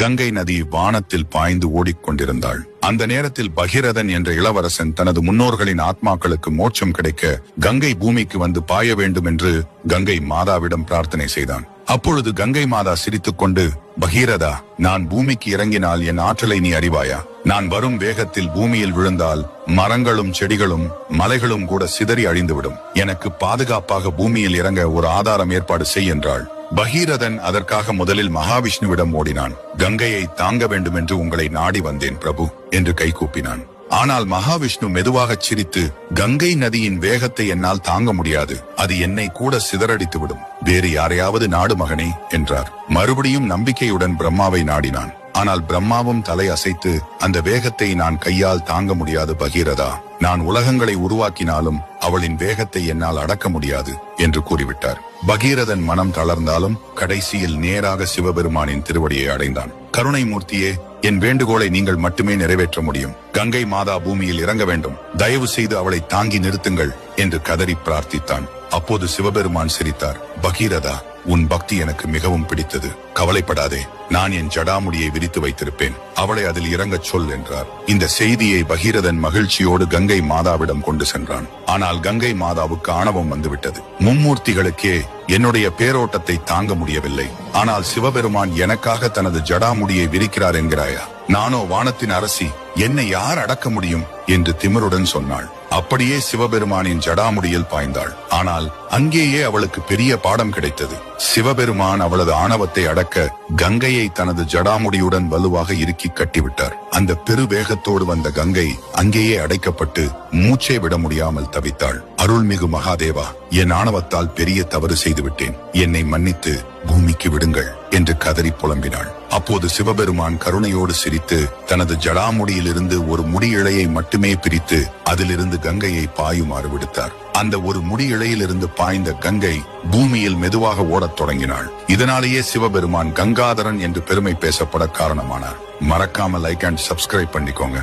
கங்கை நதி வானத்தில் பாய்ந்து ஓடிக்கொண்டிருந்தாள். அந்த நேரத்தில் பகிரதன் என்ற இளவரசன் தனது முன்னோர்களின் ஆத்மாக்களுக்கு மோட்சம் கிடைக்க கங்கை பூமிக்கு வந்து பாய வேண்டும் என்று கங்கை மாதாவிடம் பிரார்த்தனை செய்தான். அப்பொழுது கங்கை மாதா சிரித்துக் கொண்டு பகீரதா நான் பூமிக்கு இறங்கினால் என் ஆற்றலை நீ அறிவாயா? நான் வரும் வேகத்தில் பூமியில் விழுந்தால் மரங்களும் செடிகளும் மலைகளும் கூட சிதறி அழிந்துவிடும். எனக்கு பாதுகாப்பாக பூமியில் இறங்க ஒரு ஆதாரம் ஏற்பாடு செய் என்றாள். பகீரதன் அதற்காக முதலில் மகாவிஷ்ணுவிடம் ஓடினான். கங்கையை தாங்க வேண்டும் என்று உங்களை நாடி வந்தேன் பிரபு என்று கைகூப்பினான் ஆனால் மகாவிஷ்ணு மெதுவாகச் சிரித்து கங்கை நதியின் வேகத்தை என்னால் தாங்க முடியாது. அது என்னை கூட சிதறடித்து விடும் வேறு யாரையாவது நாடு மகனே என்றார். மறுபடியும் நம்பிக்கையுடன் பிரம்மாவை நாடினான். ஆனால் பிரம்மாவும் தலை அசைத்து அந்த வேகத்தை நான் கையால் தாங்க முடியாது பகீரதா. நான் உலகங்களை உருவாக்கினாலும் அவளின் வேகத்தை என்னால் அடக்க முடியாது என்று கூறிவிட்டார். பகீரதன் மனம் தளர்ந்தாலும் கடைசியில் நேராக சிவபெருமானின் திருவடியை அடைந்தான். கருணை மூர்த்தியே என் வேண்டுகோளை நீங்கள் மட்டுமே நிறைவேற்ற முடியும். கங்கை மாதா பூமியில் இறங்க வேண்டும். தயவு செய்து அவளை தாங்கி நிறுத்துங்கள் என்று கதறி பிரார்த்தித்தான். அப்போது சிவபெருமான் சிரித்தார். பகீரதா உன் பக்தி எனக்கு மிகவும் பிடித்தது. கவலைப்படாதே நான் என் ஜடாமுடியை விரித்து வைத்திருப்பேன். அவளை அதில் இறங்கச் சொல் என்றார். இந்த செய்தியை பகீரதன் மகிழ்ச்சியோடு கங்கை மாதாவிடம் கொண்டு சென்றான். ஆனால் கங்கை மாதாவுக்கு ஆணவம் வந்துவிட்டது. மும்மூர்த்திகளுக்கே என்னுடைய பேரோட்டத்தை தாங்க முடியவில்லை. ஆனால் சிவபெருமான் எனக்காக தனது ஜடாமுடியை விரிக்கிறார் என்கிறாயா? நானோ வானத்தின் அரசி என்னை யார் அடக்க முடியும்? என்று திமிருடன் சொன்னாள். அப்படியே சிவபெருமானின் ஜடாமுடியில் பாய்ந்தாள். ஆனால் அங்கேயே அவளுக்கு பெரிய பாடம் கிடைத்தது. சிவபெருமான் அவளது ஆணவத்தை அடக்க கங்கையை தனது ஜடாமுடியுடன் வலுவாக இறுக்கி கட்டிவிட்டார். அந்த பெரு வேகத்தோடு வந்த கங்கை அங்கேயே அடைக்கப்பட்டு மூச்சை விட முடியாமல் தவித்தாள். அருள்மிகு மகாதேவா என் ஆணவத்தால் பெரிய தவறு செய்து விட்டேன் என்னை மன்னித்து பூமிக்கு விடுங்கள் என்று கதறி புலம்பினாள். அப்போது சிவபெருமான் கருணையோடு சிரித்து தனது ஜடாமுடியிலிருந்து ஒரு முடி இழையை மட்டுமே பிரித்து அதிலிருந்து கங்கையை பாயுமாறு விடுத்தார். அந்த ஒரு முடி இழையிலிருந்து பாய்ந்த கங்கை பூமியில் மெதுவாக ஓடத் தொடங்கினாள். இதனாலேயே சிவபெருமான் கங்காதரன் என்று பெருமை பேசப்பட காரணமானார். மறக்காம லைக் அண்ட் சப்ஸ்கிரைப் பண்ணிக்கோங்க.